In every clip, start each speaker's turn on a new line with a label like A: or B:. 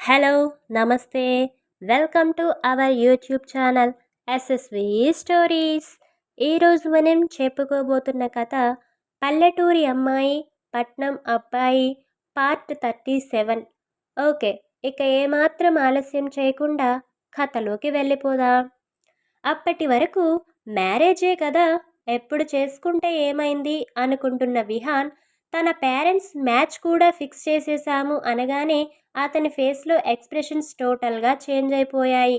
A: Hello నమస్తే. Welcome to our YouTube channel SSV stories. ఈరోజు మనం చెప్పుకోబోతున్న కథ పల్లెటూరి అమ్మాయి పట్నం అబ్బాయి పార్ట్ థర్టీ సెవెన్. ఓకే ఇక ఏమాత్రం ఆలస్యం చేయకుండా కథలోకి వెళ్ళిపోదాం. అప్పటి వరకు మ్యారేజే కదా ఎప్పుడు చేసుకుంటే ఏమైంది అనుకుంటున్న విహాన్ తన పేరెంట్స్ మ్యాచ్ కూడా ఫిక్స్ చేసేసాము అనగానే అతని ఫేస్లో ఎక్స్ప్రెషన్స్ టోటల్గా చేంజ్ అయిపోయాయి.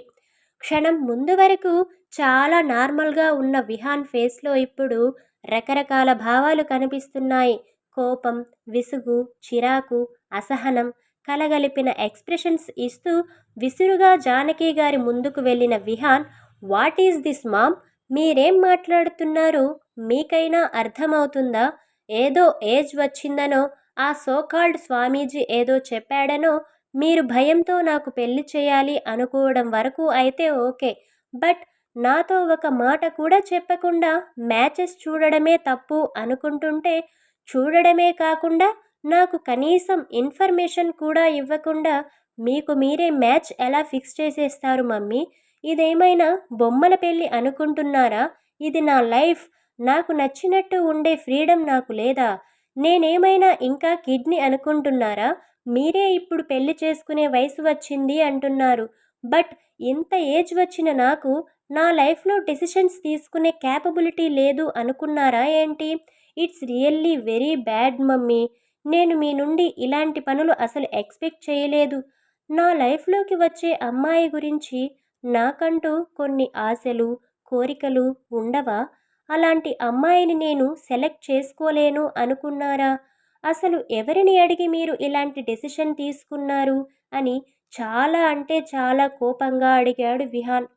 A: క్షణం ముందు వరకు చాలా నార్మల్గా ఉన్న విహాన్ ఫేస్లో ఇప్పుడు రకరకాల భావాలు కనిపిస్తున్నాయి. కోపం విసుగు చిరాకు అసహనం కలగలిపిన ఎక్స్ప్రెషన్స్ ఇస్తూ విసురుగా జానకి గారి ముందుకు వెళ్ళిన Vihaan what is this mom? మీరేం మాట్లాడుతున్నారు? మీకైనా అర్థమవుతుందా? ఏదో ఏజ్ వచ్చిందనో ఆ సోకాల్డ్ స్వామీజీ ఏదో చెప్పాడనో మీరు భయంతో నాకు పెళ్ళి చేయాలి అనుకోవడం వరకు అయితే ఓకే. బట్ నాతో ఒక మాట కూడా చెప్పకుండా మ్యాచెస్ చూడడమే తప్పు అనుకుంటుంటే చూడడమే కాకుండా నాకు కనీసం ఇన్ఫర్మేషన్ కూడా ఇవ్వకుండా మీకు మీరే మ్యాచ్ ఎలా ఫిక్స్ చేసేస్తారు మమ్మీ? ఇదేమైనా బొమ్మల పెళ్ళి అనుకుంటున్నారా? ఇది నా లైఫ్. నాకు నచ్చినట్టు ఉండే ఫ్రీడమ్ నాకు లేదా? నేనేమైనా ఇంకా కిడ్నీ అనుకుంటున్నారా? మీరే ఇప్పుడు పెళ్ళి చేసుకునే వయసు వచ్చింది అంటున్నారు. బట్ ఇంత ఏజ్ వచ్చిన నాకు నా లైఫ్లో డెసిషన్స్ తీసుకునే క్యాపబిలిటీ లేదు అనుకున్నారా ఏంటి? It's really very bad mummy. నేను మీ నుండి ఇలాంటి పనులు అసలు ఎక్స్పెక్ట్ చేయలేదు. నా లైఫ్లోకి వచ్చే అమ్మాయి గురించి నాకంటూ కొన్ని ఆశలు కోరికలు ఉండవా? అలాంటి అమ్మాయిని నేను సెలెక్ట్ చేసుకోలేను అనుకున్నారా? అసలు ఎవరిని అడిగి మీరు ఇలాంటి డెసిషన్ తీసుకున్నారు? అని చాలా అంటే చాలా కోపంగా అడిగాడు విహాన్.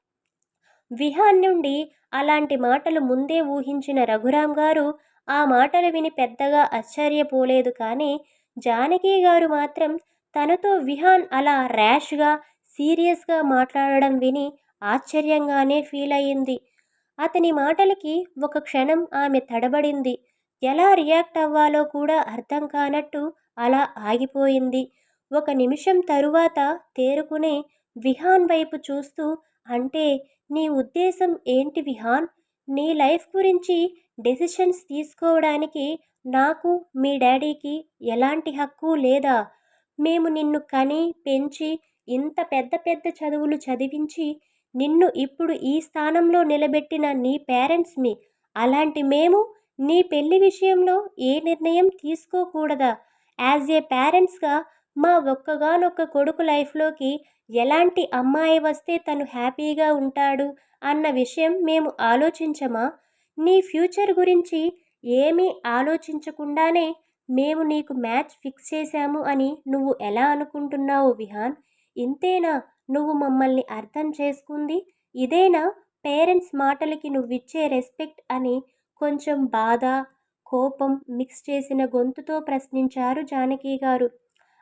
A: విహాన్ నుండి అలాంటి మాటలు ముందే ఊహించిన రఘురాం గారు ఆ మాటలు విని పెద్దగా ఆశ్చర్యపోలేదు కానీ జానకి గారు మాత్రం తనతో విహాన్ అలా ర్యాష్గా సీరియస్గా మాట్లాడడం విని ఆశ్చర్యంగానే ఫీల్ అయ్యింది అతని మాటలకి ఒక క్షణం ఆమె తడబడింది. ఎలా రియాక్ట్ అవ్వాలో కూడా అర్థం కానట్టు అలా ఆగిపోయింది. ఒక నిమిషం తరువాత తేరుకునే విహాన్ వైపు చూస్తూ అంటే నీ ఉద్దేశం ఏంటి విహాన్? నీ లైఫ్ గురించి డెసిషన్స్ తీసుకోవడానికి నాకు మీ డాడీకి ఎలాంటి హక్కు లేదా? మేము నిన్ను కని పెంచి ఇంత పెద్ద పెద్ద చదువులు చదివించి నిన్ను ఇప్పుడు ఈ స్థానంలో నిలబెట్టిన నీ పేరెంట్స్ మీ. అలాంటి మేము నీ పెళ్ళి విషయంలో ఏ నిర్ణయం తీసుకోకూడదా? యాజ్ ఏ పేరెంట్స్గా మా ఒక్కగానొక్క కొడుకు లైఫ్లోకి ఎలాంటి అమ్మాయి వస్తే తను హ్యాపీగా ఉంటాడు అన్న విషయం మేము ఆలోచించమా? నీ ఫ్యూచర్ గురించి ఏమీ ఆలోచించకుండానే మేము నీకు మ్యాచ్ ఫిక్స్ చేశాము అని నువ్వు ఎలా అనుకుంటున్నావు విహాన్? ఇంతేనా? నువ్వు మమ్మల్ని అర్థం చేసుకుంది? ఇదేనా? పేరెంట్స్ మాటలకి నువ్విచ్చే రెస్పెక్ట్ అని కొంచెం బాధ కోపం మిక్స్ చేసిన గొంతుతో ప్రశ్నించారు జానకి గారు.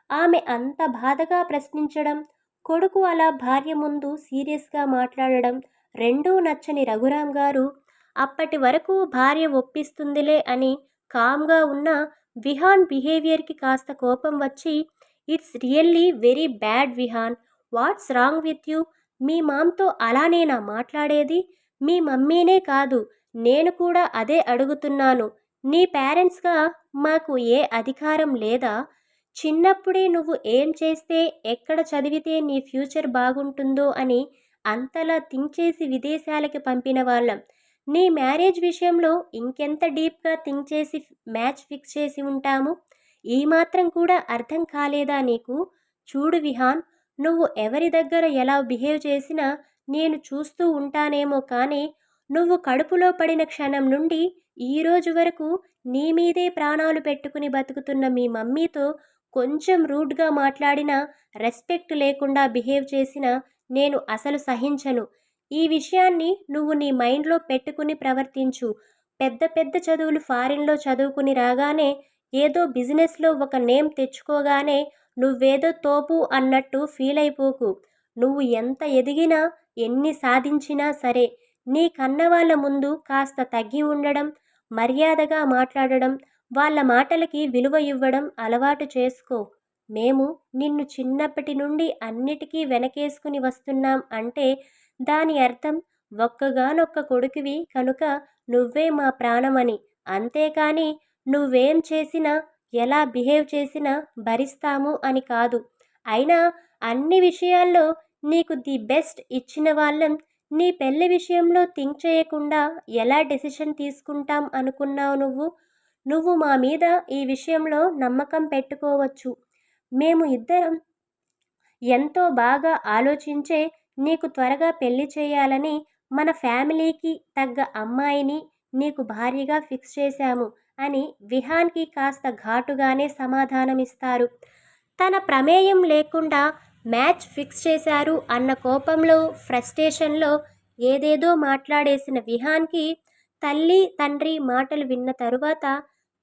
A: ఆమె అంత బాధగా ప్రశ్నించడం కొడుకు అలా భార్య ముందు సీరియస్గా మాట్లాడడం రెండూ నచ్చని రఘురాం గారు అప్పటి వరకు భార్య ఒప్పిస్తుందిలే అని కామ్గా ఉన్న విహాన్ బిహేవియర్కి కాస్త కోపం వచ్చి it's really very bad Vihaan. What's wrong with you? మీ మామ్తో అలానేనా మాట్లాడేది? మీ మమ్మీనే కాదు నేను కూడా అదే అడుగుతున్నాను. నీ పేరెంట్స్గా మాకు ఏ అధికారం లేదా? చిన్నప్పుడే నువ్వు ఏం చేస్తే ఎక్కడ చదివితే నీ ఫ్యూచర్ బాగుంటుందో అని అంతలా థింక్ చేసి విదేశాలకి పంపిన వాళ్ళం. నీ మ్యారేజ్ విషయంలో ఇంకెంత డీప్గా థింక్ చేసి మ్యాచ్ ఫిక్స్ చేసి ఉంటాము? ఈ మాత్రం కూడా అర్థం కాలేదా నీకు? చూడు విహాన్ నువ్వు ఎవరి దగ్గర ఎలా బిహేవ్ చేసినా నేను చూస్తూ ఉంటానేమో కానీ నువ్వు కడుపులో పడిన క్షణం నుండి ఈ రోజు వరకు నీ మీదే ప్రాణాలు పెట్టుకుని బతుకుతున్న మీ మమ్మీతో కొంచెం రూడ్గా మాట్లాడినా రెస్పెక్ట్ లేకుండా బిహేవ్ చేసినా నేను అసలు సహించను. ఈ విషయాన్ని నువ్వు నీ మైండ్లో పెట్టుకుని ప్రవర్తించు. పెద్ద పెద్ద చదువులు ఫారిన్లో చదువుకుని రాగానే ఏదో బిజినెస్లో ఒక నేమ్ తెచ్చుకోగానే నువ్వేదో తోపు అన్నట్టు ఫీల్ అయిపోకు. నువ్వు ఎంత ఎదిగినా ఎన్ని సాధించినా సరే నీ కన్న వాళ్ళ ముందు కాస్త తగ్గి ఉండడం మర్యాదగా మాట్లాడడం వాళ్ళ మాటలకి విలువ ఇవ్వడం అలవాటు చేసుకో. మేము నిన్ను చిన్నప్పటి నుండి అన్నిటికీ వెనకేసుకుని వస్తున్నాం అంటే దాని అర్థం ఒక్కగానొక్క కొడుకువి కనుక నువ్వే మా ప్రాణమని. అంతేకాని నువ్వేం చేసినా ఎలా బిహేవ్ చేసినా భరిస్తాము అని కాదు. అయినా అన్ని విషయాల్లో నీకు ది బెస్ట్ ఇచ్చిన వాళ్ళం. నీ పెళ్ళి విషయంలో థింక్ చేయకుండా ఎలా డెసిషన్ తీసుకుంటాం అనుకున్నావు నువ్వు? నువ్వు మా మీద ఈ విషయంలో నమ్మకం పెట్టుకోవచ్చు. మేము ఇద్దరం ఎంతో బాగా ఆలోచించే నీకు త్వరగా పెళ్ళి చేయాలని మన ఫ్యామిలీకి తగ్గ అమ్మాయిని నీకు భార్యగా ఫిక్స్ చేశాము. అని విహాన్కి కాస్త ఘాటుగానే సమాధానమిస్తారు. తన ప్రమేయం లేకుండా మ్యాచ్ ఫిక్స్ చేశారు అన్న కోపంలో ఫ్రస్ట్రేషన్లో ఏదేదో మాట్లాడేసిన విహాన్కి తల్లి తండ్రి మాటలు విన్న తరువాత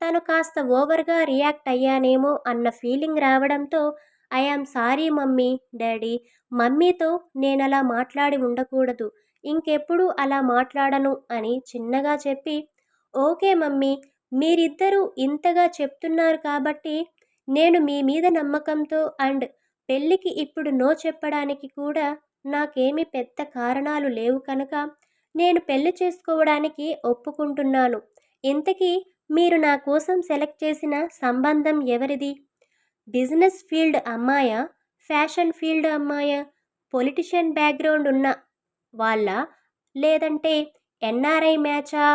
A: తను కాస్త ఓవర్గా రియాక్ట్ అయ్యానేమో అన్న ఫీలింగ్ రావడంతో ఐఆమ్ సారీ మమ్మీ డాడీ. మమ్మీతో నేను అలా మాట్లాడి ఉండకూడదు. ఇంకెప్పుడు అలా మాట్లాడను అని చిన్నగా చెప్పి ఓకే మమ్మీ మీరిద్దరూ ఇంతగా చెప్తున్నారు కాబట్టి నేను మీ మీద నమ్మకంతో అండ్ పెళ్ళికి ఇప్పుడు నో చెప్పడానికి కూడా నాకేమీ పెద్ద కారణాలు లేవు కనుక నేను పెళ్ళి చేసుకోవడానికి ఒప్పుకుంటున్నాను. ఇంతకీ మీరు నా కోసం సెలెక్ట్ చేసిన సంబంధం ఎవరిది? బిజినెస్ ఫీల్డ్ అమ్మాయా? ఫ్యాషన్ ఫీల్డ్ అమ్మాయా? పొలిటిషియన్ బ్యాక్గ్రౌండ్ ఉన్న వాళ్ళ? లేదంటే ఎన్ఆర్ఐ మ్యాచా?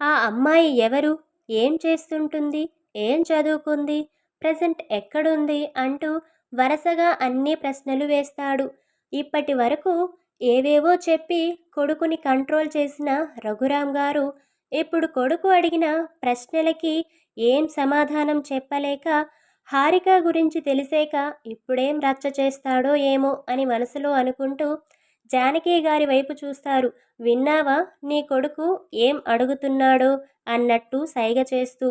A: ఆ అమ్మాయి ఎవరు? ఏం చేస్తుంటుంది? ఏం చదువుకుంది? ప్రజెంట్ ఎక్కడుంది? అంటూ వరుసగా అన్ని ప్రశ్నలు వేస్తాడు. ఇప్పటి వరకు ఏవేవో చెప్పి కొడుకుని కంట్రోల్ చేసిన రఘురాం గారు ఇప్పుడు కొడుకు అడిగిన ప్రశ్నలకి ఏం సమాధానం చెప్పలేక హారిక గురించి తెలిసాక ఇప్పుడేం రచ్చ చేస్తాడో ఏమో అని మనసులో అనుకుంటూ జానకి గారి వైపు చూస్తారు. విన్నావా? నీ కొడుకు ఏం అడుగుతున్నాడో? అన్నట్టు సైగ చేస్తూ.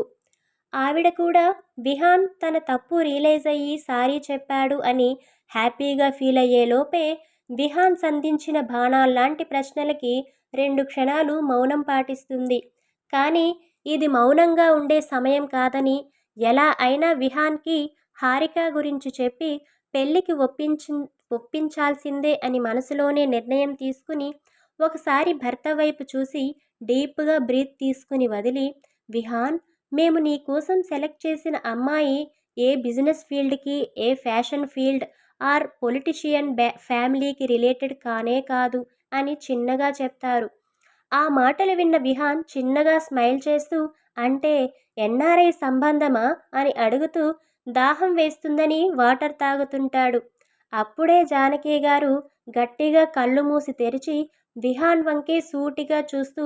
A: ఆవిడ కూడా విహాన్ తన తప్పు రియలైజ్ అయ్యి సారీ చెప్పాడు అని హ్యాపీగా ఫీల్ అయ్యే లోపే విహాన్ సంధించిన బాణాల్లాంటి ప్రశ్నలకి రెండు క్షణాలు మౌనం పాటిస్తుంది. కానీ ఇది మౌనంగా ఉండే సమయం కాదని ఎలా అయినా విహాన్కి హారిక గురించి చెప్పి పెళ్ళికి ఒప్పించి ఒప్పించాల్సిందే అని మనసులోనే నిర్ణయం తీసుకుని ఒకసారి భర్త వైపు చూసి డీప్గా బ్రీత్ తీసుకుని వదిలి విహాన్ మేము నీ కోసం సెలెక్ట్ చేసిన అమ్మాయి ఏ బిజినెస్ ఫీల్డ్కి ఏ ఫ్యాషన్ ఫీల్డ్ ఆర్ పొలిటిషియన్ బ్యా ఫ్యామిలీకి రిలేటెడ్ కానే కాదు అని చిన్నగా చెప్తారు. ఆ మాటలు విన్న విహాన్ చిన్నగా స్మైల్ చేస్తూ అంటే ఎన్ఆర్ఐ సంబంధమా? అని అడుగుతూ దాహం వేస్తుందని వాటర్ తాగుతుంటాడు. అప్పుడే జానకి గారు గట్టిగా కళ్ళు మూసి తెరిచి విహాన్ వంకే సూటిగా చూస్తూ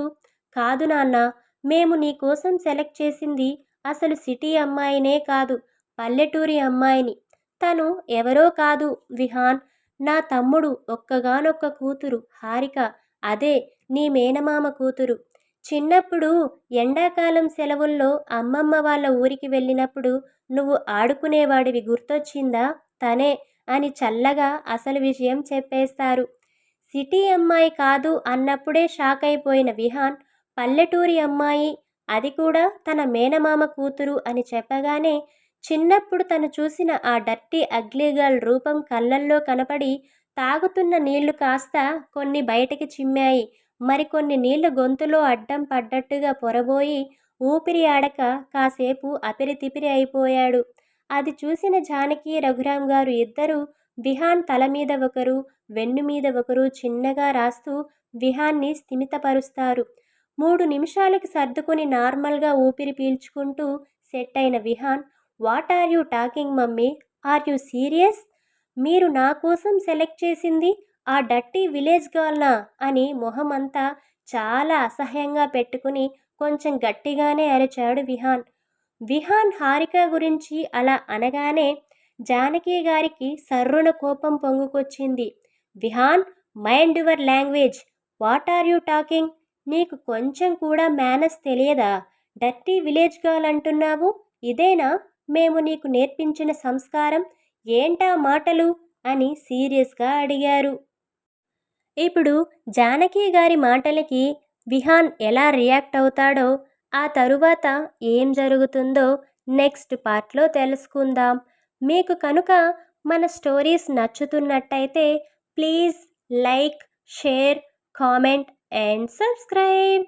A: కాదు నాన్న మేము నీ కోసం సెలెక్ట్ చేసింది అసలు సిటీ అమ్మాయినే కాదు పల్లెటూరి అమ్మాయిని. తను ఎవరో కాదు విహాన్. నా తమ్ముడు ఒక్కగానొక్క కూతురు హారిక. అదే నీ మేనమామ కూతురు. చిన్నప్పుడు ఎండాకాలం సెలవుల్లో అమ్మమ్మ వాళ్ళ ఊరికి వెళ్ళినప్పుడు నువ్వు ఆడుకునేవాడివి గుర్తొచ్చిందా? తనే అని చల్లగా అసలు విషయం చెప్పేస్తారు. సిటీ అమ్మాయి కాదు అన్నప్పుడే షాక్ అయిపోయిన విహాన్ పల్లెటూరి అమ్మాయి అది కూడా తన మేనమామ కూతురు అని చెప్పగానే చిన్నప్పుడు తను చూసిన ఆ డర్టీ అగ్లీగర్ల్ రూపం కళ్ళల్లో కనపడి తాగుతున్న నీళ్ళు కాస్త కొన్ని బయటికి చిమ్మాయి. మరికొన్ని నీళ్ళు గొంతులో అడ్డం పడ్డట్టుగా పొరబోయి ఊపిరి ఆడక కాసేపు అపిరితిపిరి అయిపోయాడు. అది చూసిన జానకి రఘురాం గారు ఇద్దరూ విహాన్ తల మీద ఒకరు వెన్ను మీద ఒకరు చిన్నగా రాస్తూ విహాన్ని స్థిమితపరుస్తారు. మూడు నిమిషాలకి సర్దుకుని నార్మల్గా ఊపిరి పీల్చుకుంటూ సెట్ అయిన Vihaan what are you talking mummy? Are you serious? మీరు నా కోసం సెలెక్ట్ చేసింది ఆ డట్టి విలేజ్ గర్ల్నా? అని మొహమంతా చాలా అసహ్యంగా పెట్టుకుని కొంచెం గట్టిగానే అరిచాడు విహాన్. విహాన్ హారిక గురించి అలా అనగానే జానకి గారికి సర్రున కోపం పొంగుకొచ్చింది. Vihaan mind your language what are you talking? నీకు కొంచెం కూడా మేనస్ తెలియదా? డర్టీ విలేజ్ గర్ల్ అంటున్నావు? ఇదేనా? మేము నీకు నేర్పించిన సంస్కారం. ఏంటా మాటలు? అని సీరియస్గా అడిగారు. ఇప్పుడు జానకి గారి మాటలకి విహాన్ ఎలా రియాక్ట్ అవుతాడో ఆ తరువాత ఏం జరుగుతుందో నెక్స్ట్ పార్ట్లో తెలుసుకుందాం. మీకు కనుక మన stories నచ్చుతున్నట్టయితే please like share comment and subscribe.